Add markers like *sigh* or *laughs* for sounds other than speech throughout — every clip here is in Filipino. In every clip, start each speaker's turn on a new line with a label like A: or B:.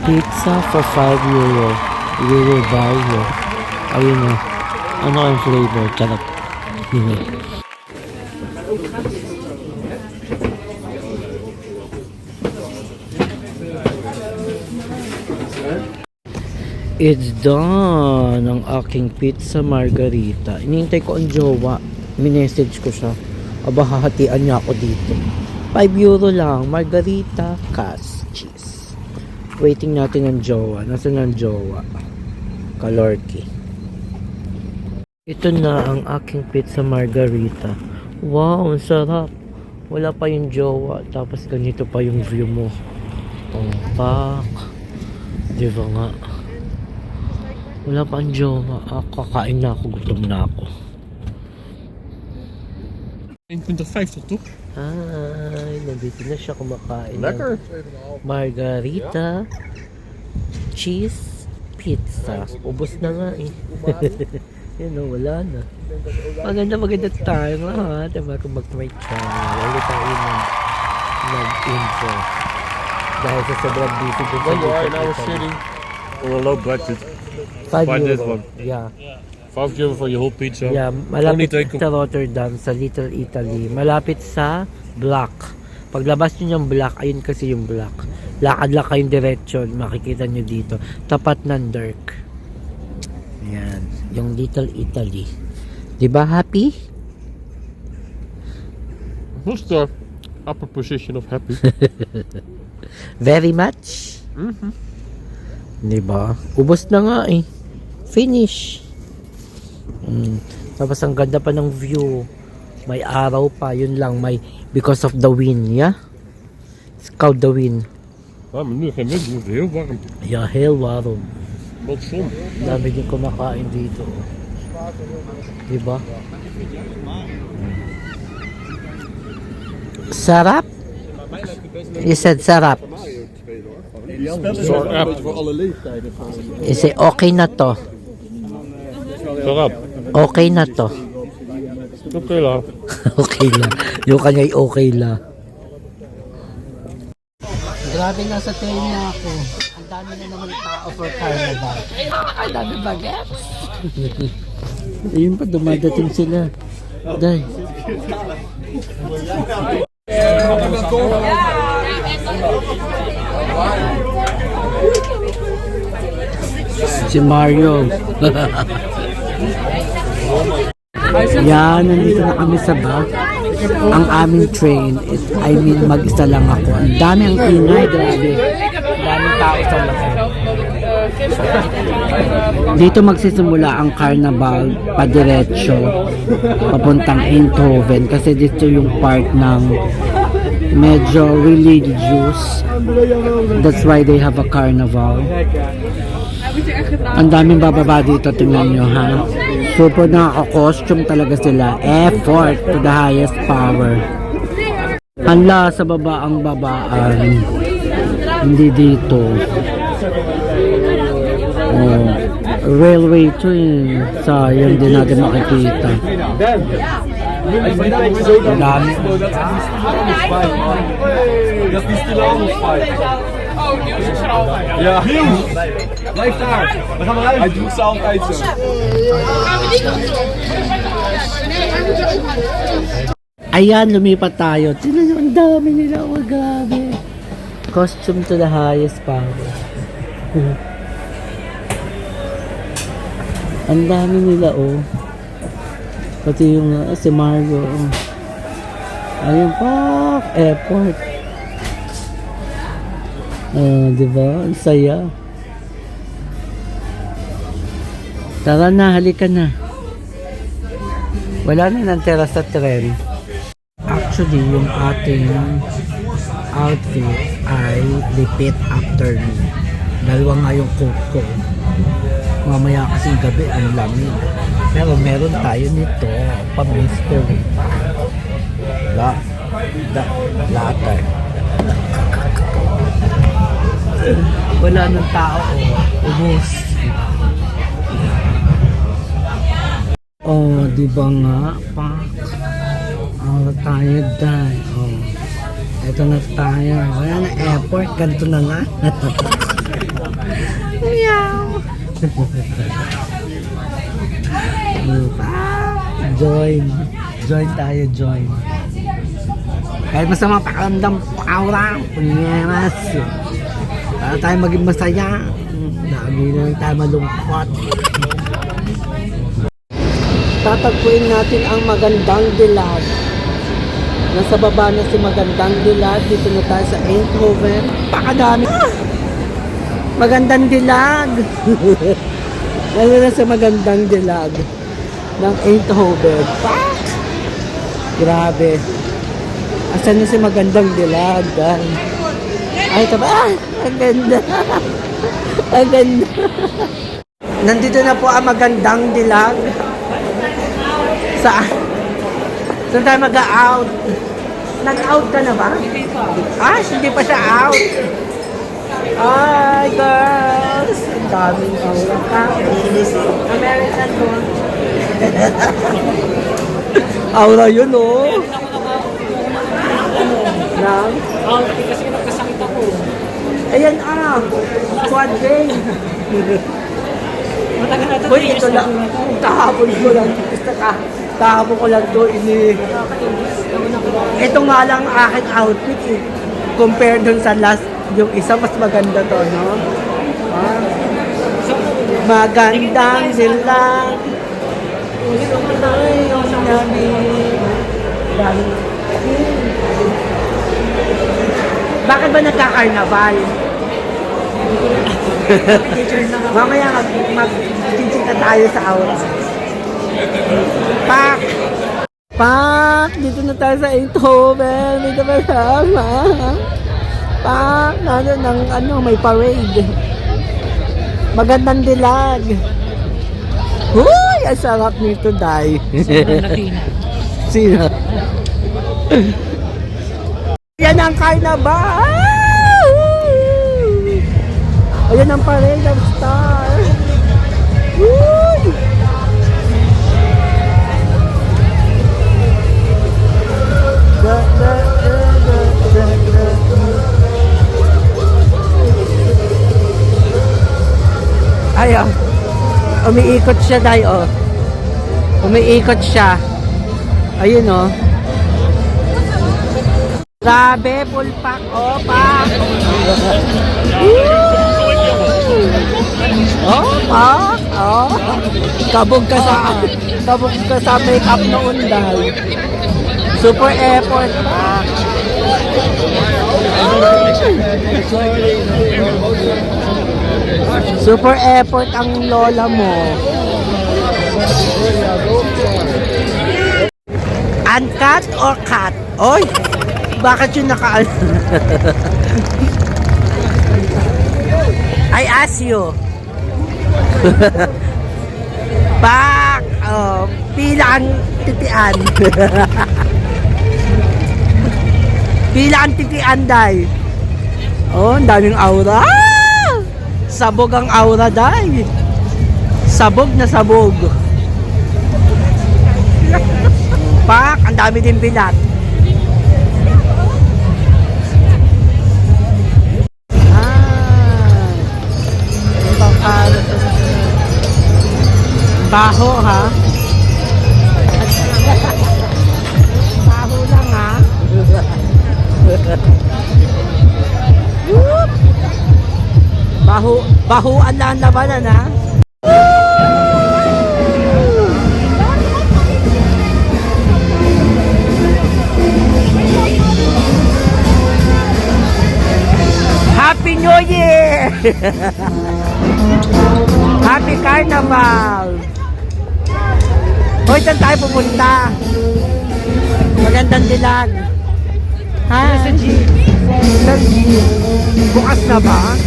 A: Pizza for 5 euro. Will buy you. Ayun na. Ano ang flavor? Charot. *laughs* It's done ang aking pizza margarita. Inintay ko ang jowa. Minessage ko siya. Aba, hahatian niya ako dito. 5 euro lang. Margarita, cas, cheese. Waiting natin ang jowa. Nasaan ang jowa? Kalorki. Ito na ang aking pizza margarita. Wow, ang sarap. Wala pa yung jowa. Tapos ganito pa yung view mo. Oh, pak. Di ba nga? Wala pa ang jowa. Ah, kakain na ako. Gutom na ako.
B: 1,50 toch?
A: Ay, nandito na siya kumakain. ng
B: Lekker.
A: Margarita, cheese, pizza. Ubus na nga eh. *laughs* Yun o, wala na. Maganda maganda tayo nga ha. Diba kung mag my channel. Wala tayo nag, nag-intro. Dahil sa sobrang busy ko.
B: Well, you are now sitting on a low budget.
A: Five euro.
B: one.
A: Yeah.
B: 5 euro for your whole pizza.
A: Yeah, malapit sa Rotterdam, sa Little Italy. Malapit sa Black. Paglabas nyo yung Black, ayun kasi yung Black. Lakad lang kayong diretsyon, makikita nyo dito. Tapat ng Dirk. Yan, yung Little Italy. Di ba happy?
B: What's the upper position of happy? *laughs*
A: Very much?
B: Mhm.
A: Di ba? Ubos na nga eh. Finish. Mm. Tapos ang ganda pa ng view. May araw pa, yun lang. May because of the wind, yeah? It's called the wind.
B: Ah, maar nu geen wind, het is heel warm.
A: Ja, heel warm.
B: Wat zon.
A: Dami din kumakain dito. Diba? Sarap? You said sarap.
B: App.
A: You say okay na to.
B: Zorg
A: Okay na to.
B: Oké lah.
A: okay la. *laughs* Yung kanya ay okay la. Grabe nasa train na ako. Ang dami na naman tao for carnival. Ang dami bagets. *laughs* Ayun pa, dumadating sila. Day. *laughs* si Mario. Yan, nandito na kami sa bag. Ang aming train, is, I mean, mag-isa lang ako. Ang dami ang ingay, grabe. Ang daming tao sa loob. Dito magsisimula ang carnival padiretso papuntang Eindhoven kasi dito yung part ng medyo religious. That's why they have a carnival. Ang daming bababa dito, tingnan nyo ha. Super nakaka-costume talaga sila. Effort to the highest power. Hala sa baba ang babaan. Hindi dito. Oh, railway to eh. Sayang din natin makikita. Ang dami.
C: Dat is die Stilanus Ja. Blijf daar. We gaan eruit. Hij doet ze altijd zo.
A: Ayan, lumipat tayo. Tingnan nyo, ang dami nila. Oh, grabe. Costume to the highest power. *laughs* ang dami nila, oh. Pati yung uh, si Mario, oh. Ayun pa, airport. Ah, di ba? Ang saya. Tara na, halika na. Wala na nang tira sa tren. Actually, yung ating outfit ay repeat after me. Dalawa nga yung coat ko. Mamaya kasi gabi ang lamig. Pero meron tayo nito, pa mystery. La, la, later. Wala nang tao, oh. Ubus. Oh, di ba nga, pak? Oh, tayo dahil. Oh. Ito na tayo. Wala na airport. Ganito na nga. *laughs* Meow. *laughs* join. Join tayo, join. Kahit masama pakiramdam, pakaura, punyeras. Para tayo maging masaya. Lagi na lang tayo malungkot. Tatagpuin natin ang magandang dilag. Nasa baba na si magandang dilag. Dito na tayo sa Eindhoven. Pakadami. Magandang dilag. *laughs* Lalo na sa magandang dilag ng Eindhoven. Pak! Grabe. Asan na si magandang dilag? Ay, Ay ito ba? Ah, ang ganda. ang ganda. Nandito na po ang magandang dilag. Saan? Saan tayo mag-out? Nag-out ka na ba? Ah, hindi pa siya out. Hi, girls! Ang daming aura ka. American mo. aura yun, oh.
D: Nagkasakit ako.
A: Ayan, ah. Quad vein.
D: Matagal na ito.
A: Uy, ito lang. Kahapon ko lang. Kahapon ko lang to ini. Ito nga lang ang aking outfit eh. Compared dun sa last, yung isa mas maganda to, no? Ah. Magandang silang. Ay, yung sinabi. Dami. Bakit ba nagka-carnival? *laughs* Mamaya mag, mag tayo sa aura. Pak! Pak! Dito na tayo sa Eindhoven. Dito ba sama? Pak! Ano, ng, ano, may parade. Magandang dilag. Huy! Ang sarap nito, Day.
D: Na. *laughs*
A: Sino? Yan ang carnival! Ayan ang parade of star. Woo! Da. Ayaw. Umiikot siya, Day, oh. Umiikot siya. Ayun, oh. Grabe, full pack, oh, pack. Oh, pack, oh. Kabog ka sa, kabog ka sa make-up noon, Day. Super effort, pack. Super effort ang lola mo. Uncut or cut? Oy! Bakit yung naka... *laughs* I ask you. *laughs* Pak! Oh, pila ang titian. *laughs* pila ang titian, day. Oh, ang daming aura. Ah! Sabog ang aura, day. Sabog na sabog. Pak, ang dami din bilat. Baho ha? Baho lang ha? Baho, bahuan lang ang labanan ha? Happy New Year! *laughs* Happy Carnival! Hoy, saan tayo pupunta? Magandang dilag. Ha? Sa G. Sa G. Bukas na ba?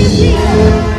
A: Si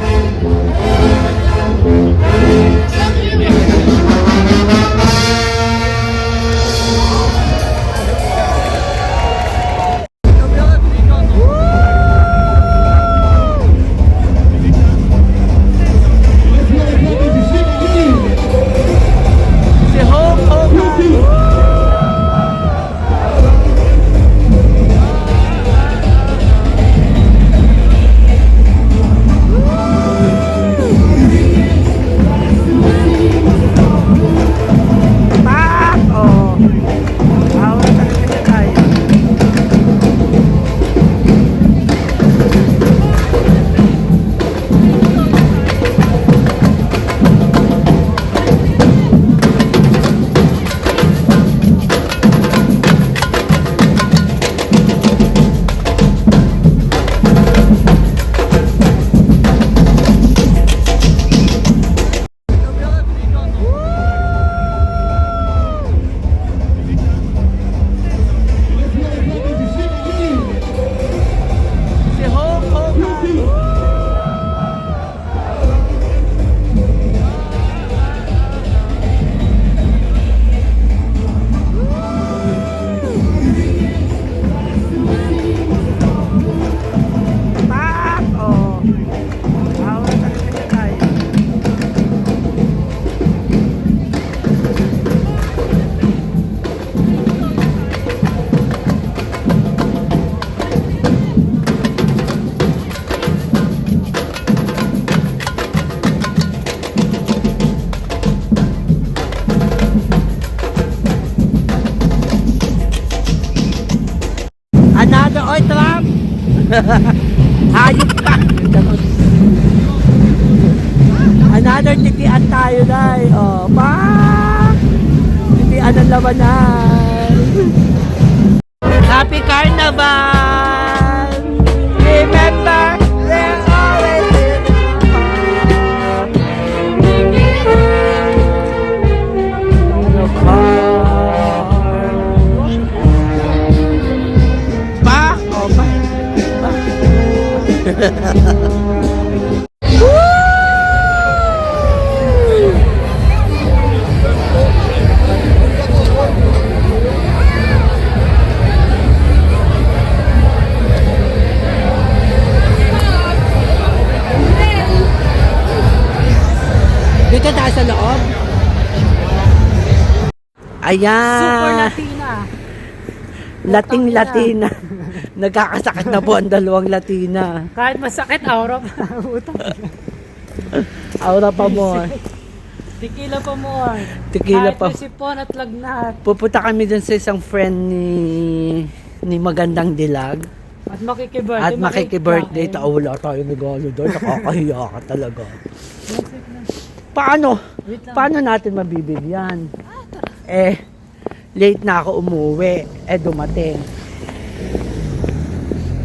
A: Labanan! Happy Carnival! Remember, we're always in the car. *laughs* Ayan.
D: Super Latina. *laughs*
A: Lating Latina. *laughs* Nagkakasakit na po ang dalawang Latina.
D: Kahit masakit, aura pa. Utang. *laughs*
A: Aura pa mo.
D: Tequila pa more.
A: Tequila
D: Kahit
A: pa.
D: may sipon at lagnat.
A: Pupunta kami dun sa isang friend ni ni Magandang Dilag.
D: At makikibirthday.
A: At makikibirthday. Ta wala tayo regalo doon. Nakakahiya ka talaga. Paano? Paano natin mabibigyan? Eh, late na ako umuwi. Eh, dumating.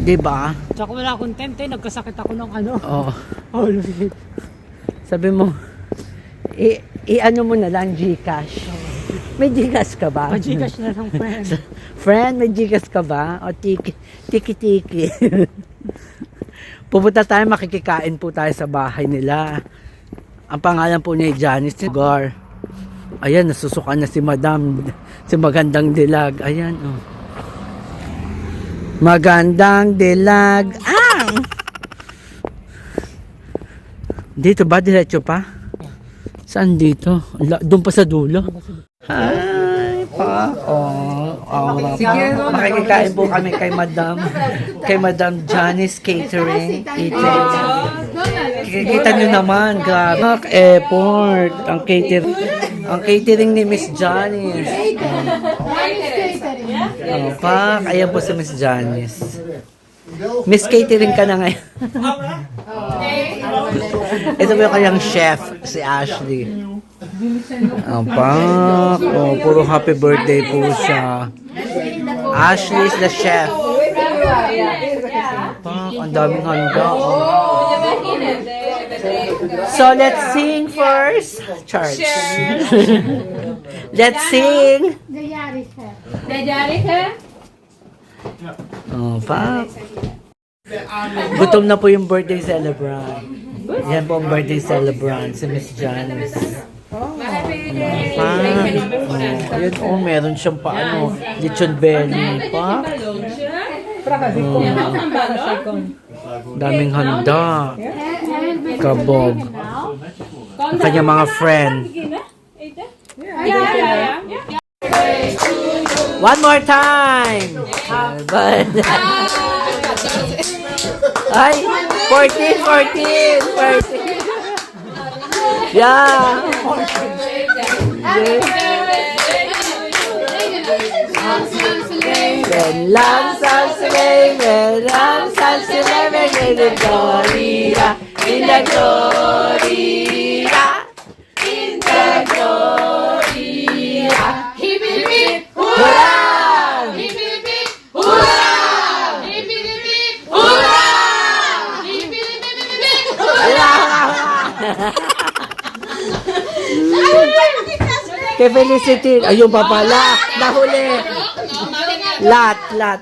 A: Diba?
D: Tsaka wala akong tempt eh. Nagkasakit ako ng ano.
A: Oh.
D: Oh, Lord.
A: Sabi mo, i, i-ano mo na lang Gcash. May Gcash ka ba?
D: Pagjigas na ng friend. *laughs*
A: Friend, may Gcash ka ba? O tiki, tiki tiki. *laughs* Pupunta tayo, makikikain po tayo sa bahay nila. Ang pangalan po niya ay Janice Gar. Ayan, nasusukan na si Madam. Si Magandang Dilag. Ayan, oh. Magandang Dilag. Ah! Dito ba? Diretso pa? Saan dito? Doon pa sa dulo? Hi, pa. Oh, oh, Makikikain po kami kay Madam. Kay Madam Janice Catering. Eating. Kikita nyo naman, grabe. Mac Airport. Ang catering. Ang catering ni Miss Janice. Oh, pak. Ayan po si Miss Janice. Miss Catering ka na ngayon. *laughs* Ito po yung kanyang chef, si Ashley. Ang pak. Oh, puro happy birthday po siya. Ashley is the chef. Pak, ang daming handa. Oh. So let's sing first. Church. let's sing.
E: Najari ka?
A: Oh, pak. Gutom na po yung birthday celebrant. Yan po ang birthday celebrant, si Miss Janice. Pa. Oh, ayun, oh, meron siyang pa, ano, lechon belly. Pa. Daming handa. Kabog. Ang kanyang mga friend. One more time! Ay, 14, 14, 14. Yeah. Ven lang sa silay, ven lang sa silay, ven in the gloria, in the gloria, in the gloria.
E: Hip hip hip!
A: Hurrah!
E: Hip hip hip! Hurrah! Hip hip hip! Hurrah! Hip hip hip hip hip!
A: Kay Felicity, ayun pa pala, nahuli. Lat, lat,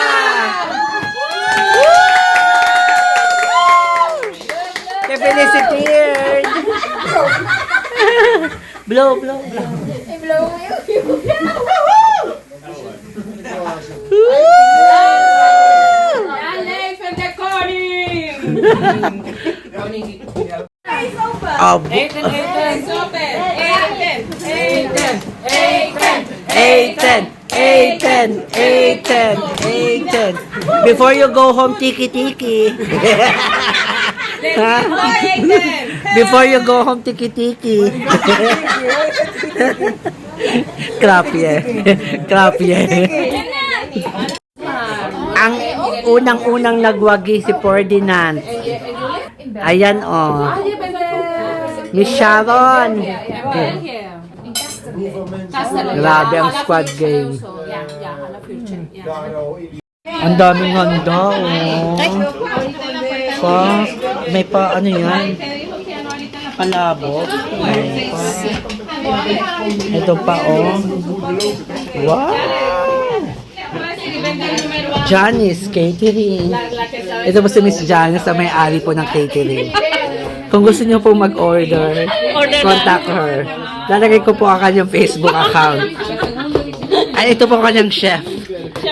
A: disappeared. blow, blow, blow. I blow you. You blow. And the Connie. Eyes open.
E: Oh, Aiden,
A: Aiden. Eyes open. Aiden, Aiden, Before you go home, tiki tiki. Ha? Before you go home, tiki-tiki. Krapye. Krapye. Ang unang-unang nagwagi si Ferdinand. Ayan, oh. Miss Sharon. Grabe ang squad game. Ang daming handa, oh. Pa, may pa, ano yan? Palabok. May pa. Ito pa, oh. Wow! Janice Catering. Ito po si Miss Janice na may-ari po ng catering. Kung gusto niyo po mag-order, contact her. Lalagay ko po ang kanyang Facebook account. Ay, ito po ang kanyang chef,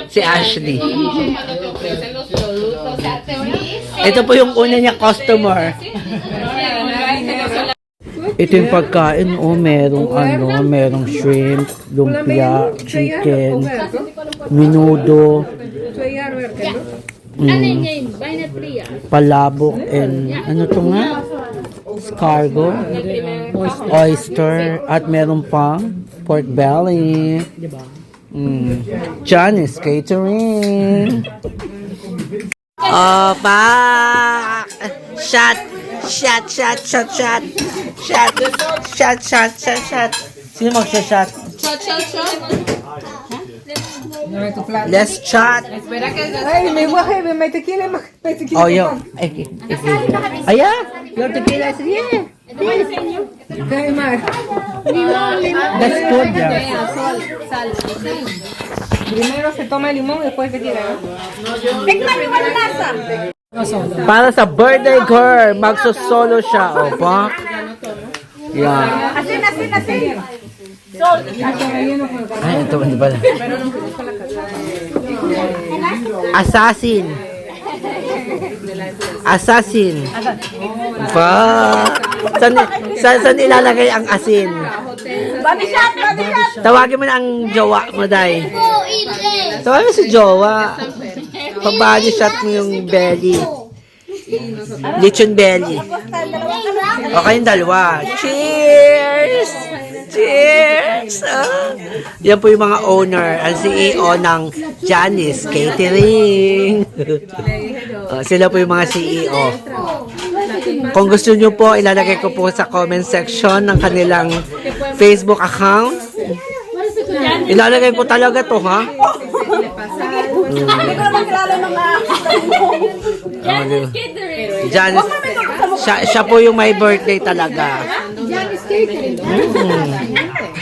A: si Ashley. Ito po yung una niya customer. Ito yung pagkain, oh, merong ano, merong shrimp, lumpia, chicken, minudo, mm, palabok, and ano to nga? Escargot, oyster, at meron pang pork belly. Mm. Janice Catering. Oh, pa! Shot! Shot, shot, shot, shot! Shot! Shot, shot, shot, shot! Sino magsha-shot?
E: Shot, shot, shot.
A: Let's shot!
F: Ay, may wahe, may, may tequila, may may tequila.
A: Oh, yo. Ay, ay, ay. Aya! Your tequila is here!
F: Kaya, Mar.
A: That's good, yeah.
F: Primero se toma el limón, después tequila. ¿no?
A: Para sa birthday girl, magsusolo siya. O, ba? Yeah.
F: Asin, asin, asin.
A: Ay, ito, hindi pala. Assassin. Assassin. Ba? Saan, saan, saan ilalagay ang asin? Tawagin mo na ang jowa mo, Day. Tawagin mo si jowa. Pabody shot mo yung belly. Lechon belly. O kayong dalawa. Cheers! Cheers! Ah. Yan po yung mga owner, ang CEO ng Janice Catering. Ah, sila po yung mga CEO. Kung gusto nyo po, ilalagay ko po sa comment section ng kanilang Facebook account. Ilalagay ko talaga to, ha? Janice Catering. Janice, siya, siya po yung may birthday talaga. Mm.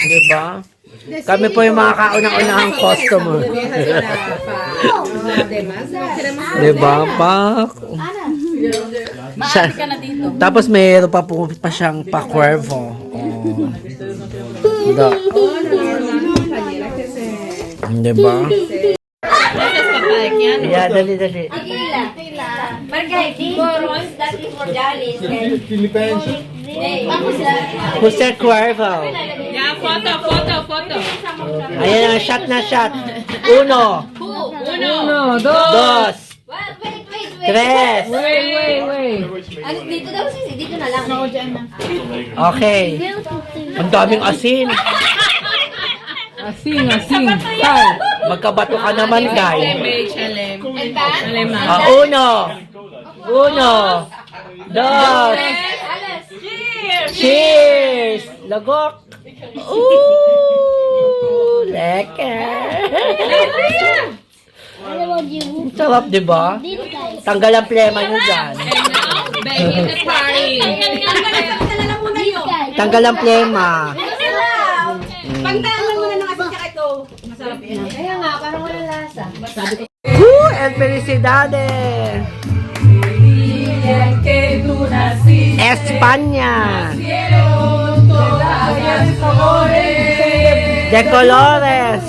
A: Diba? Kami po yung mga kaunang-unahang customer. diba, Pak? Siya, tapos mayroon pa po pa siyang pa-cuervo. Oh. Da. Diba? Yeah, dali, dali. Jose Cuervo.
E: Yeah, photo, photo, photo.
A: Ayan ang shot na shot. Uno,
E: Uno.
F: Uno, dos.
A: dos, tres.
F: Wait, wait, wait.
G: Dito daw sis, dito na lang.
A: Okay. Ang daming asin.
F: Asin, asin. Sal.
A: Magkabato ka naman, guy.
E: Chalem. Chalem.
A: Ah, uno, uno, dos. Cheers! Lagok! Ooh! Lekker! Sarap, di ba? Tanggal ang plema nyo dyan.
E: Begin the party.
A: Tanggal ang plema.
G: Kaya nga, parang wala lasa.
A: Woo! El Felicidades! España. De colores.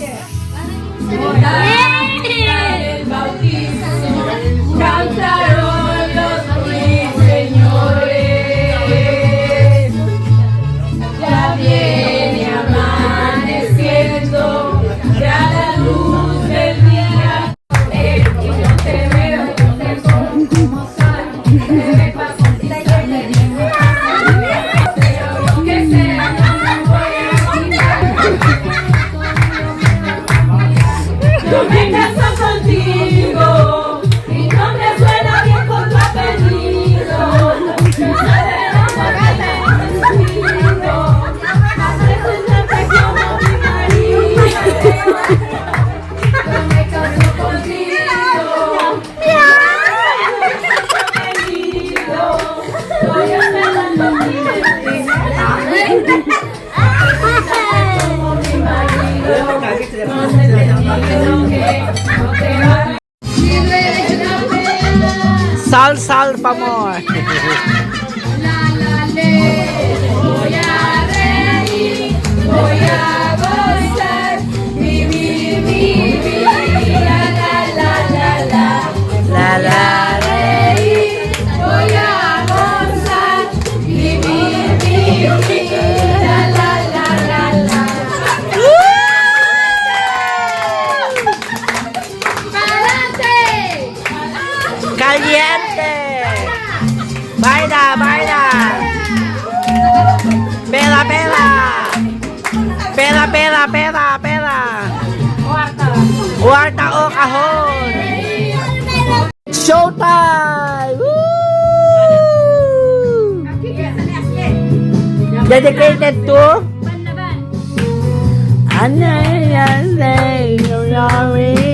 A: Dedicated to Anay, anay, sorry.